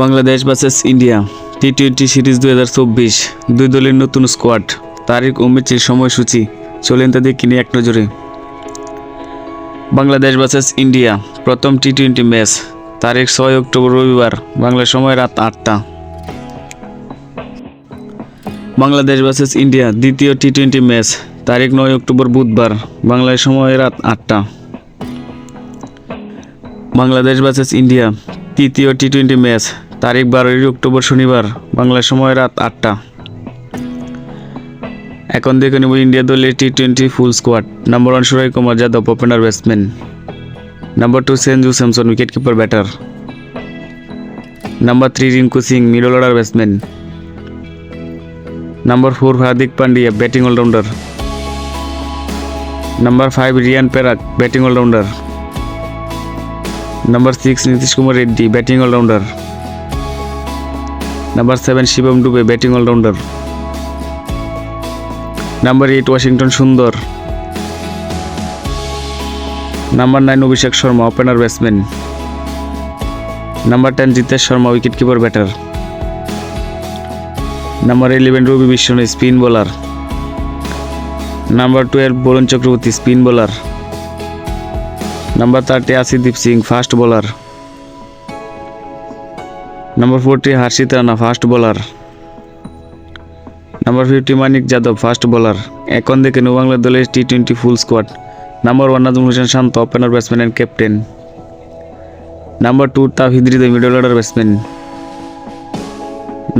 Bangladesh versus India T twenty series দুই হাজার চব্বিশ, দুই দলের নতুন স্কোয়াড তারিখ ও ম্যাচের সময়সূচি, চলেন তাদের কিনে এক নজরে। বাংলাদেশ ভার্সেস ইন্ডিয়া প্রথম টি টোয়েন্টি ম্যাচ তারিখ ছয় অক্টোবর রবিবার, বাংলা সময় রাত আটটা। বাংলাদেশ ভার্সেস ইন্ডিয়া দ্বিতীয় টি টোয়েন্টি ম্যাচ তারিখ নয় অক্টোবর বুধবার বাংলার সময় রাত আটটা। বাংলাদেশ ভার্সেস ইন্ডিয়া তৃতীয় টি টোয়েন্টি ম্যাচ তারিখ বারোই অক্টোবর শনিবার, বাংলা সময় রাত আটটা। এখন দেখে নেব ইন্ডিয়া দলের T twenty full squad. Number one Surya Kumar Yadav opener batsman number two Sanju Samson wicket keeper batter number three Rinku Singh middle order batsman number four Hardik Pandya batting allrounder number five Riyan Parag batting allrounder number six Nitish Kumar Reddy batting allrounder number seven Shivam Dube batting allrounder number eight Washington Sundar number nine Abhishek Sharma opener batsman number ten Jitesh Sharma wicket keeper batter number eleven Ravi Bishnoi spin bowler number twelve Varun Chakravarthy spin bowler number thirty Arshdeep Singh fast bowler number forty Harshit Rana fast bowler number fifty Mayank Yadav fast bowler এখন দেখে নৌ বাংলা দলের T twenty full squad number one Najmul Hossain Shanto opener batsman and captain number two Towhid Hridoy middle order batsman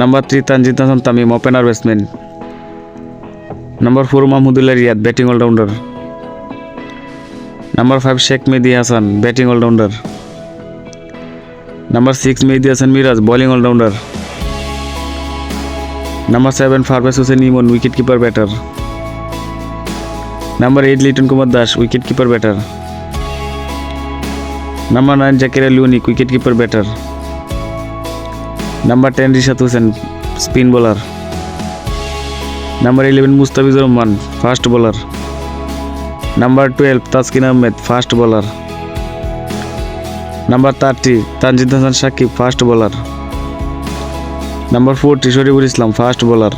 number three Tanzid Hasan Tamim opener batsman number four Mahmudullah Riyad batting allrounder number five Sheikh Mahedi Hasan batting allrounder number six Mehidy Hasan Miraz bowling allrounder number seven Parvez Hossain Emon wicket keeper batter number eight Liton Kumar Das wicket keeper batter number nine Jaker Ali wicket keeper batter number ten Rishad Hossain spin bowler number eleven Mustafizur Rahman fast bowler number twelve Taskin Ahmed fast bowler number thirty Tanzim Hasan Sakib first bowler number forty Shoriful Islam first bowler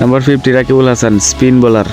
number fifty Rakibul Hasan spin bowler